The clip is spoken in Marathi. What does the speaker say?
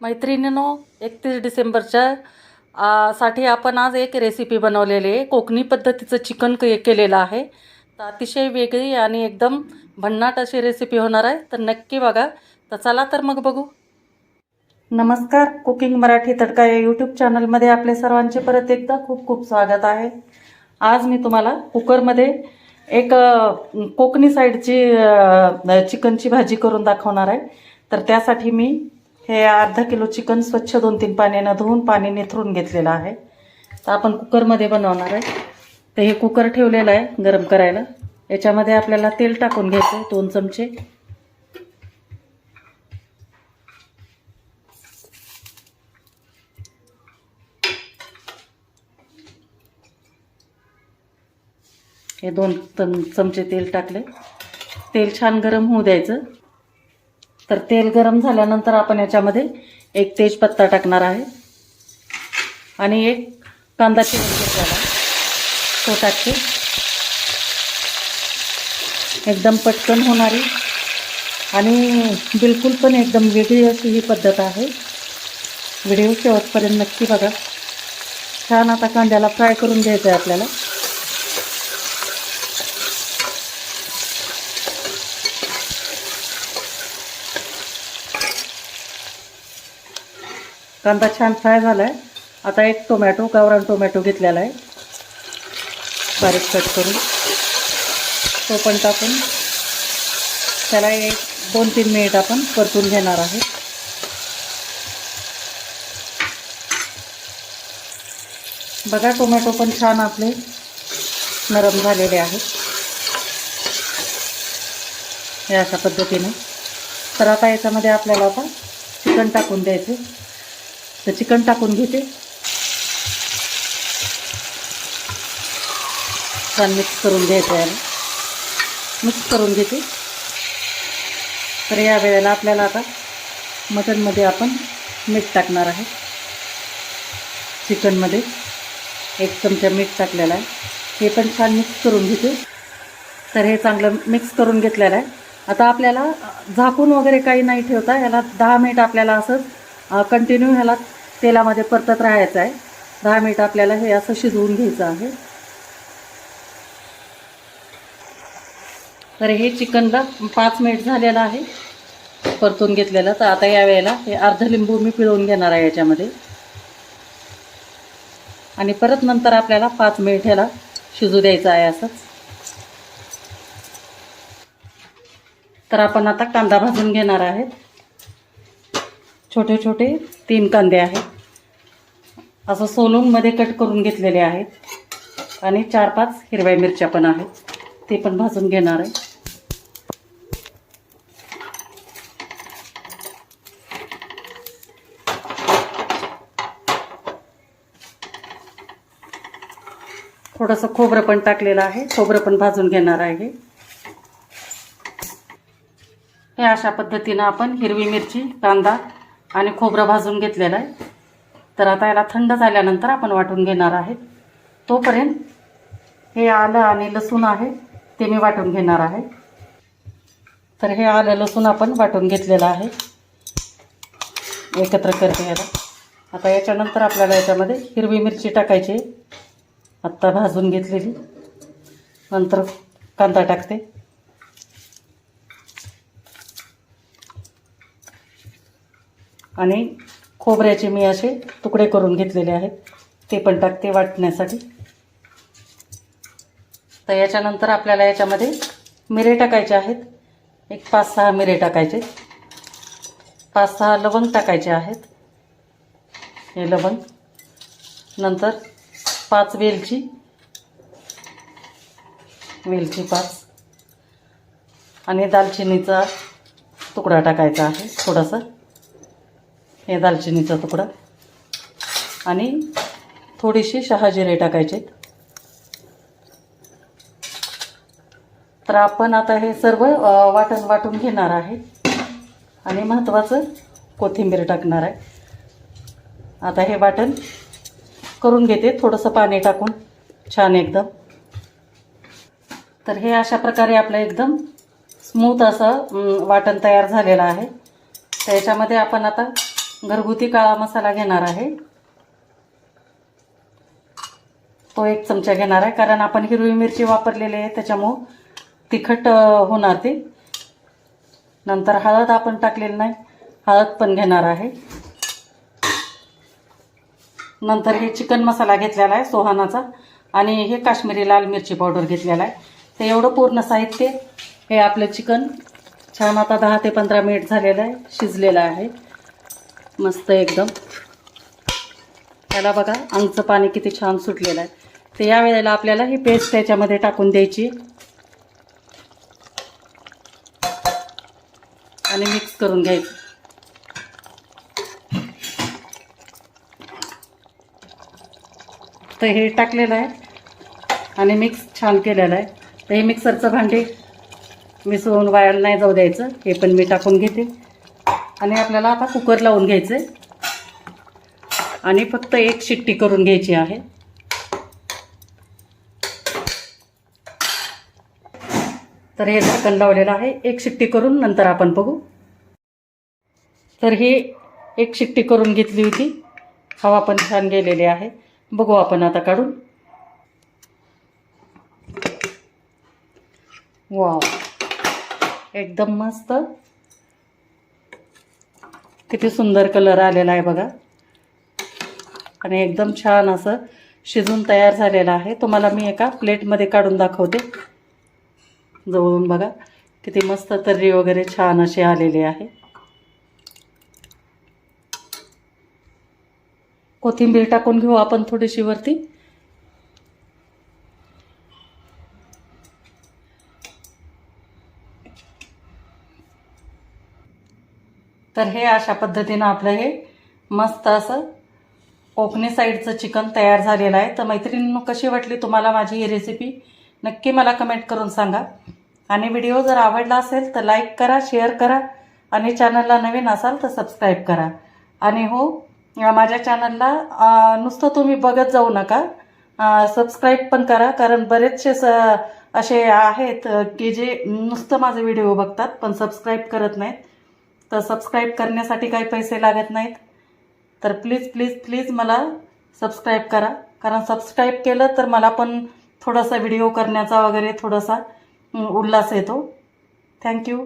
मैत्रिणीनो एकतीस डिसेंबरच्या साठी आपण आज एक रेसिपी बनवलेली आहे. कोकणी पद्धतीचं चिकन के केलेलं आहे. तर अतिशय वेगळी आणि एकदम भन्नाट अशी रेसिपी होणार आहे. तर नक्की बघा. तर चला तर मग बघू. नमस्कार. कुकिंग मराठी तडका या यूट्यूब चॅनलमध्ये आपले सर्वांचे परत एकदा खूप खूप स्वागत आहे. आज मी तुम्हाला कुकरमध्ये एक कोकणी साईडची चिकनची भाजी करून दाखवणार आहे. तर त्यासाठी मी हे अर्धा किलो चिकन स्वच्छ दोन तीन पाण्यानं धुवून पाणी निथरून घेतलेलं आहे. तर आपण कुकरमध्ये बनवणार आहे. तर हे कुकर ठेवलेलं आहे गरम करायला. याच्यामध्ये आपल्याला तेल टाकून घ्यायचं आहे दोन चमचे. हे दोन चमचे तेल टाकले. तेल छान गरम होऊ द्यायचं. तर तेल गरम झाल्यानंतर आपण याच्यामध्ये एक तेजपत्ता टाकणार आहे. आणि एक कांदा चिरून घेतलेला तो टाकते एकदम पटकन होणारी. आणि बिलकुल पण एकदम वेगळी अशी ही पद्धत आहे. व्हिडिओ शेवटपर्यंत नक्की बघा. छान आता कांद्याला फ्राय करून घ्यायचं आहे आपल्याला. कांदा छान फ्राय झाला आहे आता एक टोमॅटो गावरान टोमॅटो घेतलेला आहे. बारीक कट करून. तो पण टाकून. त्याला एक दोन तीन मिनिट आपण परतून घेणार आहे. बघा टोमॅटो पण छान आपले नरम झालेले आहेत. या अशा पद्धतीने. तर आता याच्यामध्ये आपल्याला आता चिकन टाकून द्यायचे. तर चिकन टाकून घेते. छान मिक्स करून घ्यायचं याला मिक्स करून घेते. तर या वेळेला आपल्याला आता मटनमध्ये आपण मीठ टाकणार आहे. चिकनमध्ये एक चमचा मीठ टाकलेला आहे. हे पण छान मिक्स करून घेते. तर हे चांगलं मिक्स करून घेतलेलं आहे. आता आपल्याला झाकून वगैरे काही नाही ठेवता. याला दहा मिनिट आपल्याला असंच कंटिन्यू ह्याला तेलामध्ये परतत राहायचं आहे. दहा मिनिट आपल्याला हे असं शिजवून घ्यायचं आहे. तर हे चिकनला पाच मिनिट झालेलं आहे. परतून घेतलेलं. तर आता या वेळेला हे अर्ध लिंबू मी पिळवून घेणार आहे याच्यामध्ये. आणि परत नंतर आपल्याला पाच मिनिट ह्याला शिजू द्यायचं आहे असंच. तर आपण आता कांदा भाजून घेणार आहेत छोटे छोटे तीन कांदे आहेत. असं सोलूनमध्ये कट करून घेतलेले आहेत. आणि चार पाच हिरव्या मिरच्या पण आहेत. ते पण भाजून घेणार आहे. थोडंसं खोबरं पण टाकलेलं आहे. खोबरं पण भाजून घेणार आहे. हे अशा पद्धतीनं आपण हिरवी मिरची कांदा आणि खोबरं भाजून घेतलेलं आहे. तर आता याला थंड झाल्यानंतर आपण वाटून घेणार आहे. तोपर्यंत हे आलं आणि लसूण आहे ते मी वाटून घेणार आहे. तर हे आलं लसूण आपण वाटून घेतलेलं आहे. एकत्र करते याला. आता याच्यानंतर आपल्याला याच्यामध्ये हिरवी मिरची टाकायची. आत्ता भाजून घेतलेली. नंतर कांदा टाकते. आणि खोबऱ्याचे मी असे तुकडे करून घेतलेले आहेत. ते पण टाकते वाटण्यासाठी. तर याच्यानंतर आपल्याला याच्यामध्ये मिरे टाकायचे आहेत. एक पाच सहा मिरे टाकायचे. पाच सहा लवंग टाकायचे आहेत. हे लवंग. नंतर पाच वेलची वेलची पाच. आणि दालचिनीचा तुकडा टाकायचा आहे थोडासा. हे दालचिनीचा तुकडा. आणि थोडीशी शहाजिरे टाकायचे. तर आपण आता हे सर्व वाटण वाटून घेणार आहे. आणि महत्त्वाचं कोथिंबीर टाकणार आहे. आता हे वाटण करून घेते. थोडंसं पाणी टाकून. छान एकदम. तर हे अशा प्रकारे आपलं एकदम स्मूथ असं वाटण तयार झालेलं आहे. त्याच्यामध्ये आपण आता घरगुती काळा मसाला घेणार आहे. तो एक चमचा घेणार आहे कारण आपण हिरवी मिरची वापरलेली आहे त्याच्यामुळं तिखट होणार ते. नंतर हळद आपण टाकलेली नाही हळद पण घेणार आहे. नंतर हे चिकन मसाला घेतलेला आहे सोहानाचा आणि हे काश्मीरी लाल मिरची पावडर घेतलेला आहे. ते एवढं पूर्ण साहित्य हे आपलं चिकन छान आता दहा ते पंधरा मिनिट झालेलं आहे शिजलेलं आहे. मस्त एकदम. त्याला बघा अंगचं पाणी किती छान सुटलेलं आहे. तर या वेळेला आपल्याला ही पेस्ट त्याच्यामध्ये टाकून द्यायची. आणि मिक्स करून घ्यायचं. तर हे टाकलेलं आहे. आणि मिक्स छान केलेलं आहे. तर हे मिक्सरचं भांडे मिसळून वायाला नाही जाऊ द्यायचं. हे पण मी टाकून घेते. आणि आपल्याला आता कुकर लावून घ्यायचं आहे आणि फक्त एक शिट्टी करून घ्यायची आहे. तर हे झाकण लावलेलं आहे. एक शिट्टी करून नंतर आपण बघू. तर ही एक शिट्टी करून घेतली होती. हवा पण छान गेलेली आहे. बघू आपण आता काढून. वाव एकदम मस्त. किती सुंदर कलर आलेला आहे बघा. आणि एकदम छान असं शिजून तयार झालेला आहे. तुम्हाला मी एका प्लेटमध्ये काढून दाखवते. जवळून बघा. किती मस्त तर्री वगैरे छान अशी आलेली आहे. कोथिंबीर टाकून घेऊ आपण थोडीशी वरती. तर हे अशा पद्धतीनं आपलं हे मस्त असं कोकणी साईडचं चिकन तयार झालेलं आहे. तर मैत्रिणींनो कशी वाटली तुम्हाला माझी ही रेसिपी नक्की मला कमेंट करून सांगा. आणि व्हिडिओ जर आवडला असेल तर लाईक करा शेअर करा आणि चॅनलला नवीन असाल तर सबस्क्राईब करा. आणि हो माझ्या चॅनलला नुसतं तुम्ही बघत जाऊ नका. सबस्क्राईब पण करा कारण बरेचसे स असे आहेत की जे नुसतं माझे व्हिडिओ बघतात पण सबस्क्राईब करत नाहीत. तर सबस्क्राईब करण्यासाठी काही पैसे लागत नाहीत. तर प्लीज प्लीज प्लीज मला सबस्क्राईब करा. कारण सबस्क्राईब केलं तर मला पण थोडासा व्हिडिओ करण्याचा वगैरे थोडासा उल्हास येतो. थँक्यू